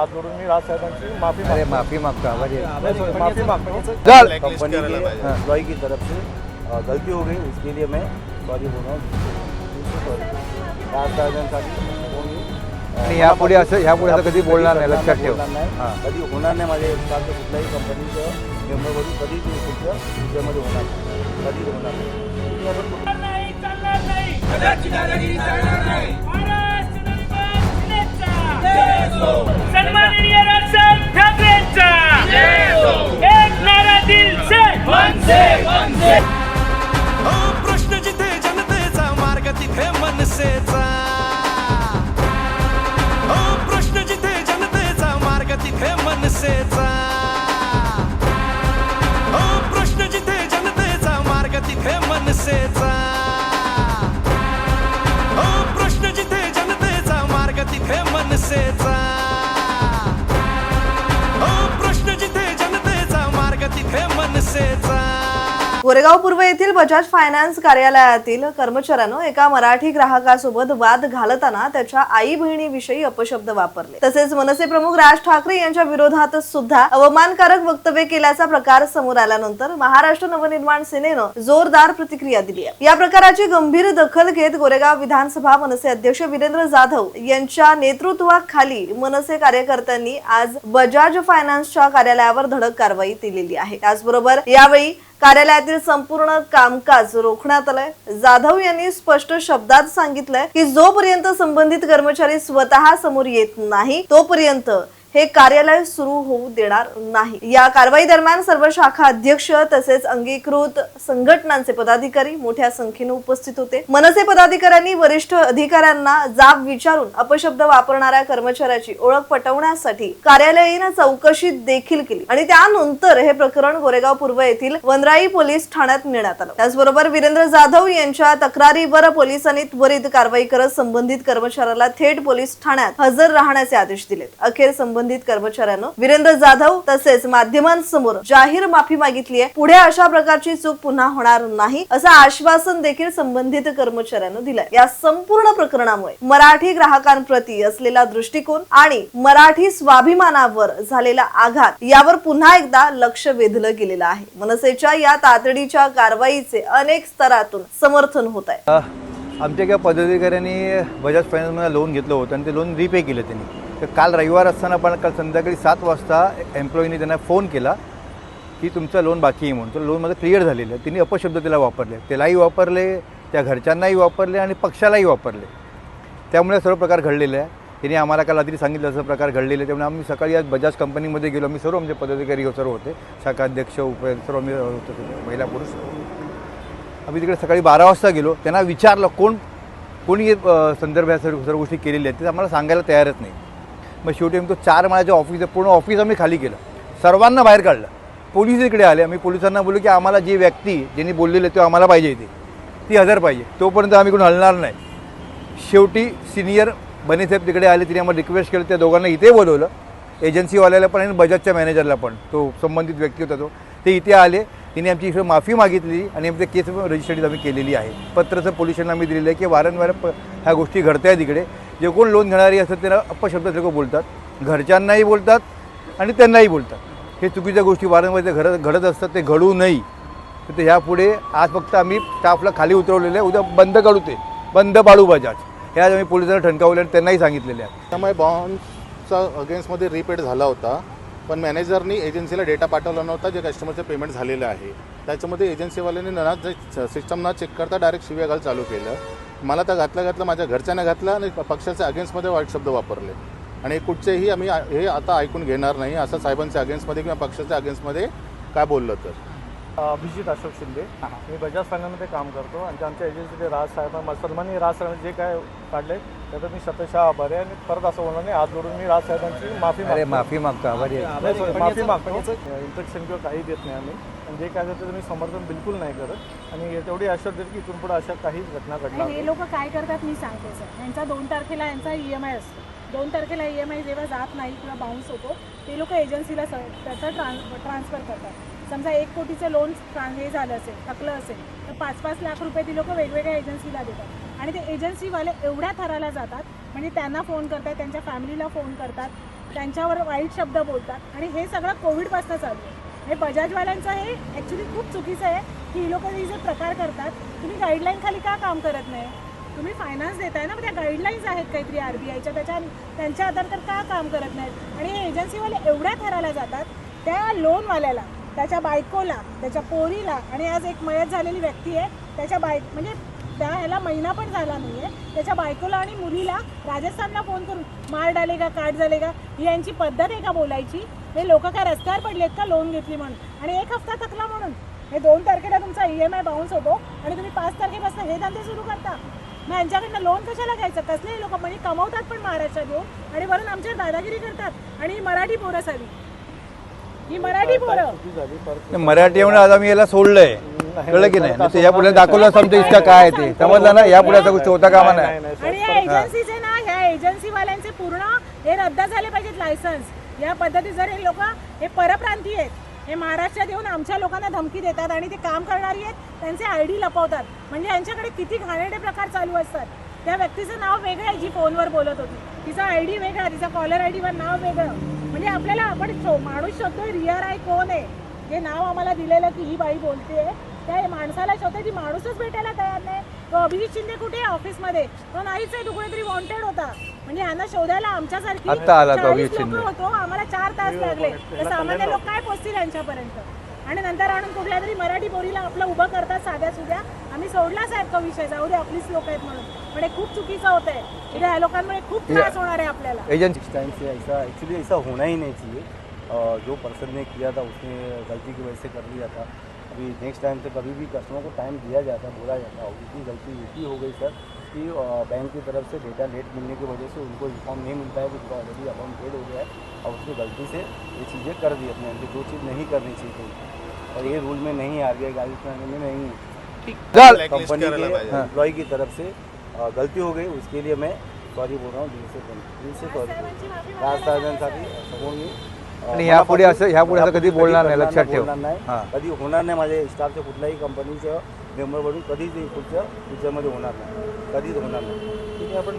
हात जोडून मी राज साहेबांची माफ़ी अरे मागतो. माफ़ी मागतो. आभारी आहे. नाही, sorry, माफ़ी मागतो. चल. कंपनी के एम्प्लॉय की तरफ़ से अ, गलती हो गई उसके लिए मैं सॉरी बोल रहा हूँ। सॉरी राज साहेबांसाठी कोणी, अ, आणि यापुढे असं ह्यापुढे असं कधी बोलणार नाही लक्षात ठेव बोलणार नाही. हाँ। कधी होणार नाही माझ्या सारखं कुठल्याही कंपनीचं मेंबरकडून कधी ते होणार नाही कधी होणार नाही नाही। चालणार नाही महाराष्ट्र नवनिर्माण सेनेचा सन्माननीय राजसाहेब ठाकरेंचा. एक नारा दिल से. हो प्रश्न जिथे जनतेचा मार्ग तिथे मनसेचा. हो प्रश्न जिथे जनतेचा मार्ग तिथे मनसेचा. हो प्रश्न जिथे जनतेचा मार्ग तिथे मनसेचा. गोरेगाव पूर्व येथील बजाज फायनान्स कार्यालयातील कर्मचाऱ्यानं एका मराठी ग्राहकासोबत वाद घालताना त्याच्या आई बहिणीविषयी अपशब्द वापरले. तसेच मनसे प्रमुख राज ठाकरे यांच्या विरोधात सुद्धा अवमानकारक वक्तव्य केल्याचा प्रकार समोर आल्यानंतर महाराष्ट्र नवनिर्माण सेनेनं जोरदार प्रतिक्रिया दिली आहे. या प्रकाराची गंभीर दखल घेत गोरेगाव विधानसभा मनसे अध्यक्ष वीरेंद्र जाधव यांच्या नेतृत्वाखाली मनसे कार्यकर्त्यांनी आज बजाज फायनान्सच्या कार्यालयावर धडक कारवाई केलेली आहे. त्याचबरोबर यावेळी कार्यालयातील संपूर्ण कामकाज रोखण्यात आलंय. जाधव यांनी स्पष्ट शब्दात सांगितलंय की जोपर्यंत संबंधित कर्मचारी स्वतः समोर येत नाही तोपर्यंत हे कार्यालय सुरू होऊ देणार नाही. या कारवाई दरम्यान सर्व शाखा अध्यक्ष तसेच अंगीकृत संघटनांचे पदाधिकारी मोठ्या संख्येने उपस्थित होते. मनसे पदाधिकाऱ्यांनी वरिष्ठ अधिकाऱ्यांना जाब विचारून अपशब्द वापरणाऱ्या कर्मचाऱ्याची ओळख पटवण्यासाठी कार्यालयीन चौकशी देखील केली आणि त्यानंतर हे प्रकरण गोरेगाव पूर्व येथील वनराई पोलीस ठाण्यात नेण्यात आलं. त्याचबरोबर वीरेंद्र जाधव यांच्या तक्रारीवर पोलिसांनी त्वरित कारवाई करत संबंधित कर्मचाऱ्याला थेट पोलीस ठाण्यात हजर राहण्याचे आदेश दिलेत. अखेर संबंधित कर्मचाऱ्यानं वीरेंद्र जाधव तसेच माध्यमांसमोर जाहीर माफी मागितली आहे पुढे अशा प्रकारची चूक पुन्हा होणार नाही असं आश्वासन देखील संबंधित कर्मचाऱ्यानं दिलंय. या संपूर्ण प्रकरणामुळे मराठी ग्राहकांप्रती असलेला दृष्टिकोन आणि मराठी स्वाभिमानावर झालेला आघात यावर पुन्हा एकदा लक्ष वेधलं गेलेलं आहे. मनसेच्या या तातडीच्या कारवाईचे अनेक स्तरातून समर्थन होत आहे आमच्या एका पदाधिकाऱ्यांनी बजाज फायनान्समध्ये लोन घेतलं होतं आणि ते लोन रिपे केलं त्यांनी. तर काल रविवार असताना पण काल संध्याकाळी सात वाजता एम्प्लॉईने त्यांना फोन केला की तुमचं लोन बाकी आहे म्हणून. तर लोन माझं क्लिअर झालेलं. आहे त्यांनी अपशब्द त्याला वापरले. त्यालाही वापरले त्या घरच्यांनाही वापरले आणि पक्षालाही वापरले. त्यामुळे सर्व प्रकार घडलेले आहे. त्यांनी आम्हाला काल आधी सांगितलं असं प्रकार घडलेले आहे. त्यामुळे आम्ही सकाळी आज बजाज कंपनीमध्ये गेलो. आम्ही सर्व आमचे पदाधिकारी हो, सर्व होते. शाखाध्यक्ष उप सर्व आम्ही होतो. महिला पुरुष. आम्ही तिकडे सकाळी बारा वाजता गेलो. त्यांना विचारलं कोण कोणी संदर्भ या सर्व सर्व गोष्टी केलेल्या आहेत? ते आम्हाला सांगायला तयारच नाही. मग शेवटी आम्ही तो चार माळ्याच्या ऑफिस आहे पूर्ण ऑफिस आम्ही खाली केलं. सर्वांना बाहेर काढलं. पोलीस इकडे आले. आम्ही पोलिसांना बोललो की आम्हाला जी व्यक्ती ज्यांनी बोललेलं आहे, तो आम्हाला पाहिजे इथे. ती हजर पाहिजे. तोपर्यंत आम्ही कोण हलणार नाही. शेवटी सिनियर बनेसाहेब तिकडे आले. तिने आम्हाला रिक्वेस्ट केलं. त्या दोघांना इथे बोलवलं. एजन्सीवाल्याला पण आणि बजाजच्या मॅनेजरला पण. तो संबंधित व्यक्ती होता तो. ते इथे आले. तिने आमची इकडे माफी मागितली आणि आमच्या केस रजिस्ट्रेशन आम्ही केलेली आहे. पत्रचं पोलिसांना आम्ही दिलेलं आहे की वारंवार प ह्या गोष्टी घडत आहेत इकडे. जे कोण लोन घेणारी असतात त्यांना अपशब्द लोक बोलतात. घरच्यांनाही बोलतात आणि त्यांनाही बोलतात. हे चुकीच्या गोष्टी वारंवार ते घडत घडत असतात ते घडू नाही तर ते ह्यापुढे आज फक्त आम्ही स्टाफला खाली उतरवलेलं आहे. उद्या बंद काढू ते. बंद पाडू बजाज. हे आज आम्ही पोलिसांना ठणकावले आणि त्यांनाही सांगितलेले आहे. त्यामुळे बॉन्डचा अगेन्स्टमध्ये रिपेड झाला होता पण मॅनेजरनी एजन्सीला डेटा पाठवला नव्हता जे कस्टमरचं पेमेंट झालेलं आहे. त्याच्यामध्ये एजन्सीवाल्यांनी ना जे सिस्टम ना चेक करता डायरेक्ट शिव्या घाल चालू केलं. मला तर घातलं घातलं माझ्या घरच्यांना घातलं आणि पक्षाच्या अगेन्स्टमध्ये वाईट शब्द वापरले. आणि कुठचेही आम्ही हे आता ऐकून घेणार नाही असं साहेबांच्या अगेन्स्टमध्ये किंवा पक्षाच्या अगेन्स्टमध्ये काय बोललं तर? अभिजित अशोक शिंदे. मी बजाज फायनान्समध्ये काम करतो आणि आमच्या एजन्सीचे राज साहेब सन्माननीय राज साहेबांनी जे काय काढले त्याचं मी शतशः आभारी आहे आणि परत असं होणार नाही हात जोडून मी राज साहेबांची माफी अरे मागतो. माफी मागतो आभारी आहे. नाही, sorry, माफी मागतो. इन्स्ट्रक्शन किंवा काही देत नाही आम्ही. आणि जे काय त्याचं मी समर्थन बिलकुल नाही करत. आणि तेवढी आश्वास देतो की इथून पुढे अशा काहीच घटना घडणार आणि हे लोक काय करतात मी सांगते सर. यांचा दोन तारखेला यांचा ई एम आय असतो. दोन तारखेला ई एम आय जेव्हा जात नाही किंवा बाउन्स होतो ते लोक एजन्सीला स त्याचं ट्रान् ट्रान्सफर करतात. समजा एक कोटीचं लोन ट्रान हे झालं असेल थकलं असेल तर पाच पाच लाख रुपये ती लोक वेगवेगळ्या एजन्सीला देतात. आणि ते एजन्सीवाले एवढ्या थराला जातात म्हणजे त्यांना फोन करतात त्यांच्या फॅमिलीला फोन करतात त्यांच्यावर वाईट शब्द बोलतात. आणि हे सगळं कोविडपासून चालू आहे. हे बजाजवाल्यांचं हे ॲक्च्युली खूप चुकीचं आहे की ही लोक हे जे प्रकार करतात तुम्ही गाईडलाईन खाली का काम करत नाही? तुम्ही फायनान्स देताय ना मग त्या गाईडलाईन्स आहेत काहीतरी आर बी आयच्या त्याच्या त्यांच्या आधार तर का काम करत नाहीत? आणि हे एजन्सीवाले एवढ्या थराला जातात त्या लोनवाल्याला त्याच्या बायकोला त्याच्या पोरीला आणि आज एक मयत झालेली व्यक्ती आहे त्याच्या बायक म्हणजे त्या ह्याला महिना पण झाला नाही आहे त्याच्या बायकोला आणि मुलीला राजस्थानला फोन करून मार डालेगा काट झालेगा ही यांची पद्धत आहे का बोलायची? हे लोक काय रस्त्यावर पडलेत का लोन घेतली म्हणून? आणि एक हफ्ता थकला म्हणून. हे दोन तारखेला तुमचा ई एम आय बाउन्स होतो आणि तुम्ही पाच तारखेपासून हे धंदे सुरू करता. मग यांच्याकडनं लोन कशाला घ्यायचं? कसले लोक? म्हणजे कमवतात पण महाराष्ट्रात येऊन आणि वरून आमच्यावर दादागिरी करतात. आणि ही मराठी पोरं सारी ही मराठी पोरं. झाली? मराठी येऊन आज आम्ही याला सोडलंय. कळलं की नाही? नाही या पुढे दाखवलं असं आमचं इतकं काय आहे ते? समजलं ना? या पुढे असं गोष्ट होता कामा नाही आणि या एजन्सीचे ना ह्या एजन्सीवाल्यांचे पूर्ण हे रद्द झाले पाहिजेत लायसन्स या पद्धती जर हे लोक हे परप्रांतीय आहेत हे महाराष्ट्रात येऊन आमच्या लोकांना धमकी देतात आणि ते काम करणारी आहेत त्यांचे आय डी लपवतात. म्हणजे यांच्याकडे किती घाणेरडे प्रकार चालू असतात. त्या व्यक्तीचं नाव वेगळं आहे जी फोनवर बोलत होती. तिचा आय डी वेगळा तिचा कॉलर आय डीवर नाव वेगळं. म्हणजे आपल्याला आपण शो माणूस शोधतोय रिअर आय कोण आहे? हे नाव आम्हाला दिलेलं की ही बाई बोलते त्या माणसाला शोधते ती माणूसच भेटायला तयार नाही. तो अभिजित शिंदे कुठे ऑफिसमध्ये तो नाहीच आहे तो कुठेतरी वॉन्टेड होता. म्हणजे यांना शोधायला आमच्यासारखी आत्ता आला तो 40 अभिजित लोकं शिंदे. होतो आम्हाला चार तास लागले. तर सामान्य लोक काय पोचतील यांच्यापर्यंत? आणि नंतर आणून कुठल्या तरी मराठी बोरीला आपलं उभं करतात साध्या सुद्या आम्ही सोडला साहेब तो विषय जाऊ दे आपलीच लोक आहेत म्हणून. पण हे खूप चुकीचं होत आहे ह्या लोकांमुळे खूप त्रास होणार आहे आपल्याला. एजन्सी इस टाइम से ऐसा एक्चुअली ऐसा होना ही नहीं चाहिए। अ, जो पर्सन ने किया था उसने गलती की वजह से कर लिया था। अभी नेक्स्ट टाइम से कभी भी कस्टमर को टाइम दिया जाता है बोला जाता और इतनी गलती इतनी हो गई सर कि बैंक की तरफ़ से डेटा लेट मिलने की वजह से उनको इन्फॉर्म नहीं मिलता है कि उनका ऑलरेडी अकाउंट पेड हो गया है और उसने गलती से ये चीज़ें कर दी अपने अंदर जो चीज़ नहीं करनी चाहिए थी। और ये रूल में नहीं है आर बी आई गाइडलाइन में नहीं। कंपनी के एम्प्लॉय की तरफ़ से गलती हो गई उसके लिए मैं सॉरी बोल रहा हूँ दिल से दिल से सॉरी राज समोर मी आणि यापुढे असं- यापुढे असं कधी बोलणार नाही, लक्षात ठेव. बोलणार नाही. हां. कधी होणार नाही माझ्या स्टाफच्या कुठल्याही कंपनीच्या मेंबरकडून कधीच हे पुढच्या फ्युचरमध्ये होणार नाही. कधीच होणार नाही. ठीक आहे आपण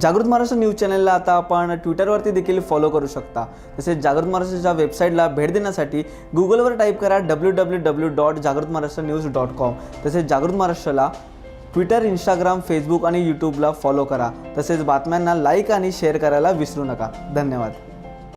जागृत महाराष्ट्र न्यूज चॅनलला आता आपण ट्विटरवरती देखील फॉलो करू शकता. तसेच जागृत महाराष्ट्राच्या वेबसाईटला भेट देण्यासाठी गुगलवर टाईप करा डब्ल्यू डब्ल्यू डब्ल्यू डॉट जागृत महाराष्ट्र न्यूज डॉट कॉम तसेच जागृत महाराष्ट्राला ट्विटर इंस्टाग्राम फेसबुक आणि यूट्यूबला फॉलो करा. तसेच बातम्यांना लाईक आणि शेअर करायला विसरू नका. धन्यवाद.